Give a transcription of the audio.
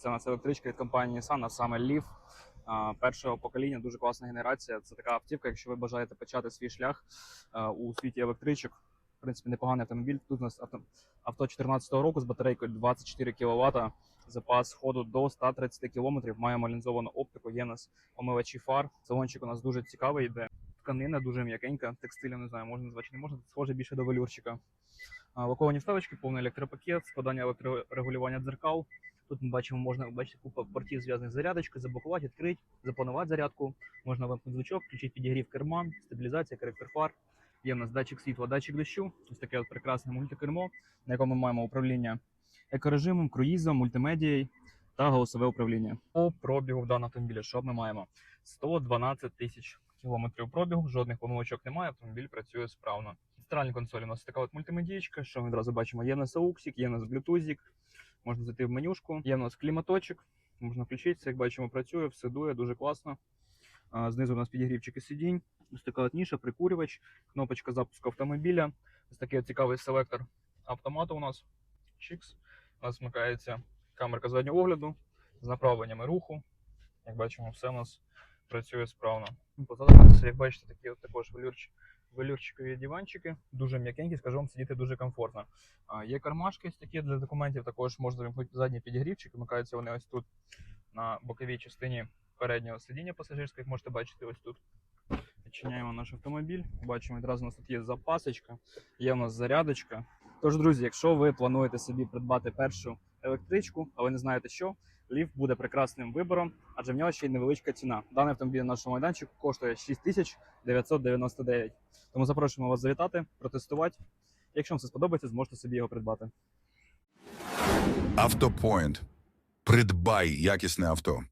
Це у нас електричка від компанії Nissan, а саме Leaf першого покоління, дуже класна генерація. Це така автівка, якщо ви бажаєте почати свій шлях у світі електричок. В принципі, непоганий автомобіль. Тут у нас авто, авто 14 року з батарейкою 24 кВт, запас ходу до 130 км. Маємо лінзовану оптику, є у нас омивачі фар. Салончик у нас дуже цікавий йде. Тканина дуже м'якенька, текстилем не знаю, можна назвати чи не можна. Схоже більше до велюрчика. Лаковані вставочки, повний електропакет, складання електрорегулювання дзеркал. Тут ми бачимо, можна бачити купа портів зв'язаних з зарядочкою, заблокувати, відкрити, запланувати зарядку. Можна вимкнути звучок, включити підігрів керма, стабілізація, коректор фар. Є в нас датчик світла, датчик дощу. Ось таке от прекрасне мультикермо, на якому ми маємо управління екорежимом, круїзом, мультимедією та голосове управління. По пробігу в даного автомобіля, що ми маємо? 112 тисяч кілометрів пробігу, жодних помилочок немає, автомобіль працює справно. В центральній консолі у нас така от мультимедієчка, що ми одразу бачимо, є в нас ауксік, є в нас блютузік, можна зайти в менюшку, є в нас кліматочок, можна включитися, як бачимо, працює, все дує, дуже класно. Знизу у нас підігрівчики сидінь, ось така от ніша, прикурювач, кнопочка запуску автомобіля, ось такий цікавий селектор автомату у нас. Чікс. У нас вмикається камерка заднього огляду з направленнями руху. Як бачимо, все у нас працює справно. Позаду у нас, як бачите, такі от також велюрч, велюрчикові диванчики, дуже м'якенькі, скажу вам, сидіти дуже комфортно. Є кармашки ось такі для документів, також можна вимкнути задній підігрівчик, вмикаються вони ось тут на боковій частині переднього сидіння пасажирського, як можете бачити ось тут. Відчиняємо наш автомобіль. Бачимо, відразу у нас тут є запасочка, є у нас зарядочка. Тож, друзі, якщо ви плануєте собі придбати першу електричку, але не знаєте що, Ліфт буде прекрасним вибором, адже в нього ще й невеличка ціна. Даний автомобіль на нашому майданчику коштує 6999. Тому запрошуємо вас завітати, протестувати. Якщо вам це сподобається, зможете собі його придбати. Автопоінт. Придбай якісне авто.